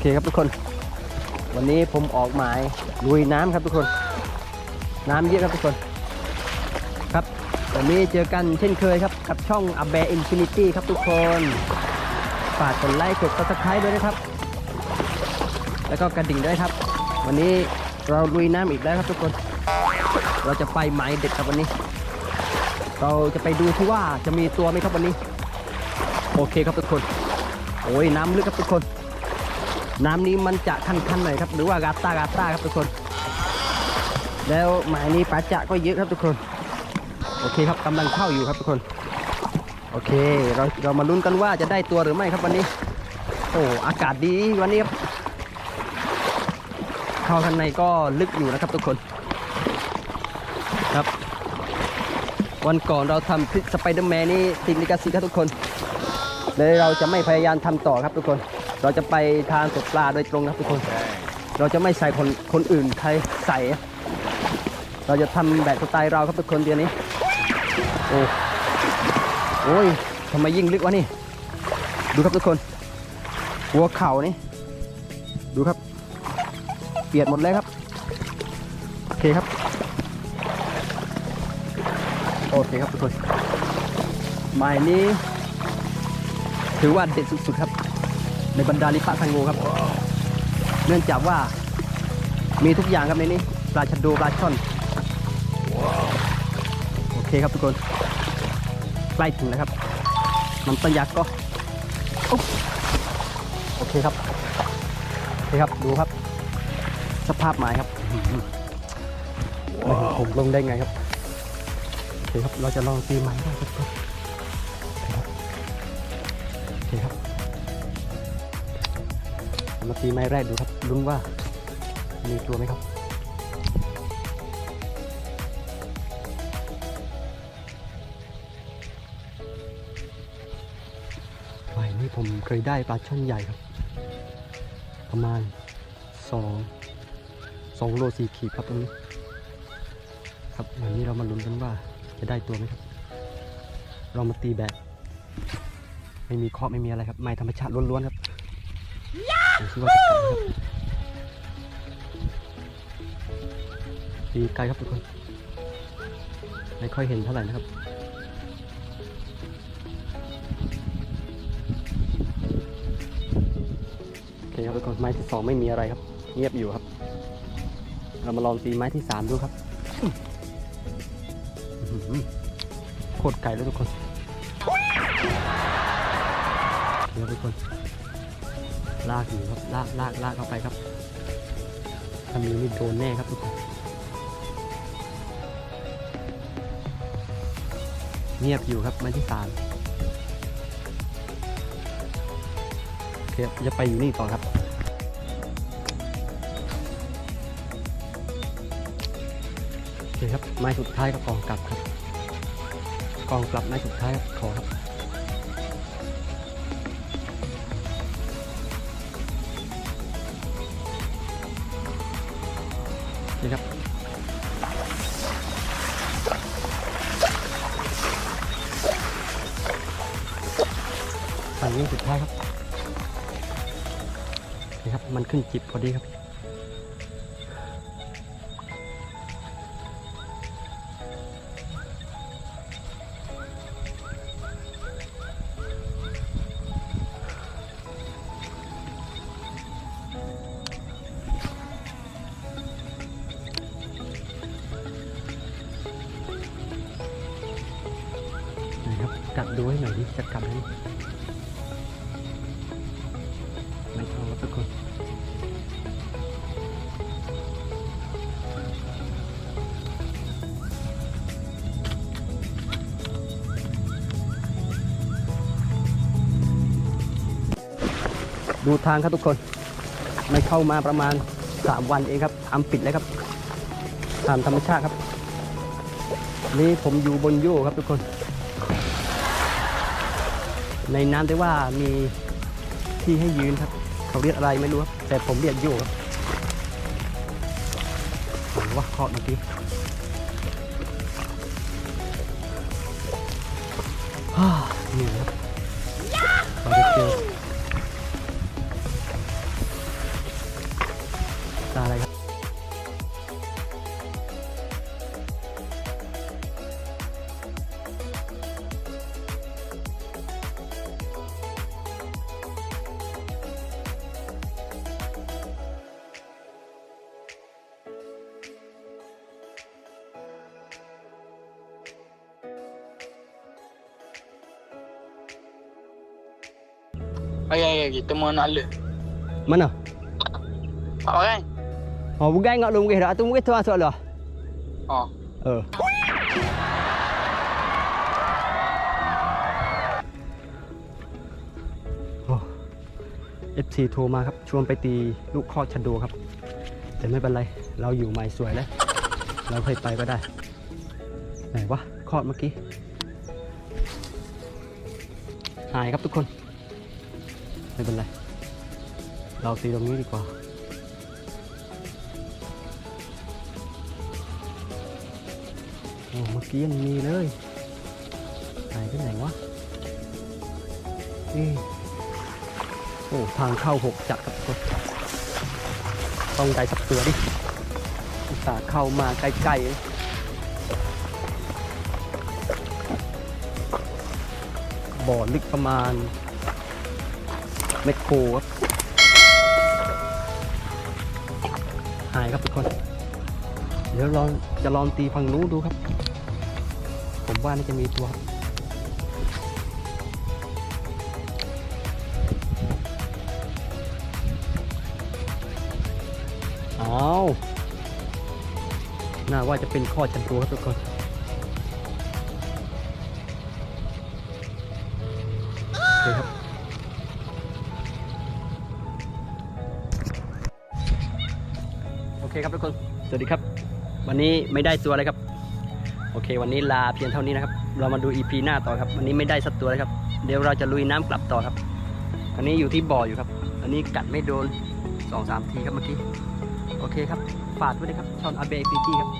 เคครับทุกคน วันนี้ผมออกหมายลุยน้ำครับทุกคน น้ำเยอะครับทุกคน ครับวันนี้เจอกันเช่นเคยครับ กับช่อง a b e Infinity ครับทุกคนฝากกดไลค์กด subscribe ด้วยนะครับ แล้วก็กระดิ่งด้วยครับ วันนี้เราลุยน้ำอีกแล้วครับทุกคน เราจะไปหมายเด็ดครับวันนี้ เราจะไปดูที่ว่าจะมีตัวไหมครับวันนี้ โอเคครับทุกคน โอ้ยน้ำลึกครับทุกคน น้ำนี้มันจะคันๆหน่อยครับ หรือว่ากาตากาตาครับทุกคน แล้วหมายนี้ปลาจะก็เยอะครับทุกคน โอเคครับกำลังเข้าอยู่ครับทุกคน โอเค เราเรามาลุ้นกันว่าจะได้ตัวหรือไม่ครับวันนี้ โอ้อากาศดีวันนี้ครับเข้าข้างในก็ลึกอยู่นะครับทุกคน ครับ วันก่อนเราทำคลิปสไปเดอร์แมนนี่ติดลิขสิทธิ์ครับทุกคนเลยเราจะไม่พยายามทำต่อครับทุกคน เราจะไปทางตกปลาโดยตรงครับทุกคน เราจะไม่ใส่คนคนอื่นใครใส่ เราจะทำแบบสไตล์เราครับทุกคนเดี๋ยวนี้ โอ้โอ้ยทำไมยิ่งลึกวะนี่ ดูครับทุกคน หัวเข่านี่ ดูครับ เปียกหมดเลยครับ โอเคครับ โอเคครับทุกคนหมายนี้ ถือว่าเด็ดสุดๆครับ ในบรรดาลิปะทังโงครับ เนื่องจากว่ามีทุกอย่างครับในนี้ปลาชะโดปลาช่อนโอเคครับทุกคน ใกล้ถึงแล้วครับน้ำต้นยักษ์ก็อุ๊บโอเคครับโอเคครับดูครับ สภาพหมายครับอื้อหือไม่เห็นผมลงได้ไงครับโอเคครับเราจะลองตีไม้ได้ครับทุกคนโอเคครับ มาตีไม้แรกดูครับลุ้นว่ามีตัวไหมครับไม้นี้ผมเคยได้ปลาช่อนใหญ่ครับ ประมาณสองสองโลสี่ขีดครับตรงนี้ครับวันนี้เรามาลุ้นกันว่าจะได้ตัวไหมครับ เรามาตีแบบ ไม่มีเคราะห์ไม่มีอะไรครับไม้ธรรมชาติล้วนๆครับ ดูซิว่าจะทำนะครับตีไกลครับทุกคน ไม่ค่อยเห็นเท่าไหร่นะครับโอเคครับทุกคนไม้ที่สองไม่มีอะไรครับ เงียบอยู่ครับ เรามาลองตีไม้ที่สามดูครับโคตรไกลเลยทุกคนเดี๋ยวทุกคน ลากอยู่ครับลากลากลากเข้าไปครับถ้ามีนี่โดนแน่ครับทุกคนเงียบอยู่ครับไม้ที่สามโอเคครับจะไปอยู่นี่ต่อครับโอเคครับไม้สุดท้ายก็กองกลับครับ กองกลับไม้สุดท้ายครับขอครับ ฝั่งนี้สุดท้ายครับนี่ครับ มันขึ้นจิบพอดีครับนะครับกัดดูให้หน่อยดิจะกัดไห ดูทางครับทุกคน ไม่เข้ามาประมาณ 3 วันเองครับทำปิดแล้วครับตามธรรมชาติครับ นี่ผมอยู่บนโย่ครับทุกคน ในน้ำแต่ว่ามีที่ให้ยืนครับ เขาเรียกอะไรไม่รู้ครับ แต่ผมเรียกโย่ครับว่าเคาะเมื่อกี้ฮ่าเหนื่อยครับ Ay, ay, ay, kita mau nak le. Mana? Apa kan? Oh, bukan ngak lu mungkin dah. Tu mungkin tu masuk lah. Oh. เออโอ้ FC โทรมาครับ ชวนไปตีลูกคอชันโดครับ แต่ไม่เป็นไร เราอยู่ใหม่สวยแล้ว เราเคยไปก็ได้ ไหนวะคลอดเมื่อกี้ หายครับทุกคน ไม่เป็นไร เราตีตรงนี้ดีกว่า โอ้เมื่อกี้ยังมีเลยหายไปไหนวะ นี่ โอ้ ทางเข้าหกจักรครับทุกคนต้องได้สักตัวดิอุตส่าห์เข้ามาใกล้ๆบ่อลึกประมาณ เมตโครครับหายครับทุกคน เดี๋ยวลองจะลองตีฝั่งนู้นดูครับ ผมว่าน่าจะมีตัวครับอ้าน่าว่าจะเป็นข้อจันตัวครับทุกคนโอเคครับ เคครับทุกคน สวัสดีครับ วันนี้ไม่ได้ตัวเลยครับ โอเค วันนี้ลาเพียงเท่านี้นะครับ เรามาดู EP หน้าต่อครับ วันนี้ไม่ได้สักตัวเลยครับ เดี๋ยวเราจะลุยน้ำกลับต่อครับอันนี้อยู่ที่บ่ออยู่ครับ อันนี้กัดไม่โดน2อสามทีครับเมื่อกี้ โอเคครับ ฝากด้วยนะครับ ช่องอาเบพีจีครับ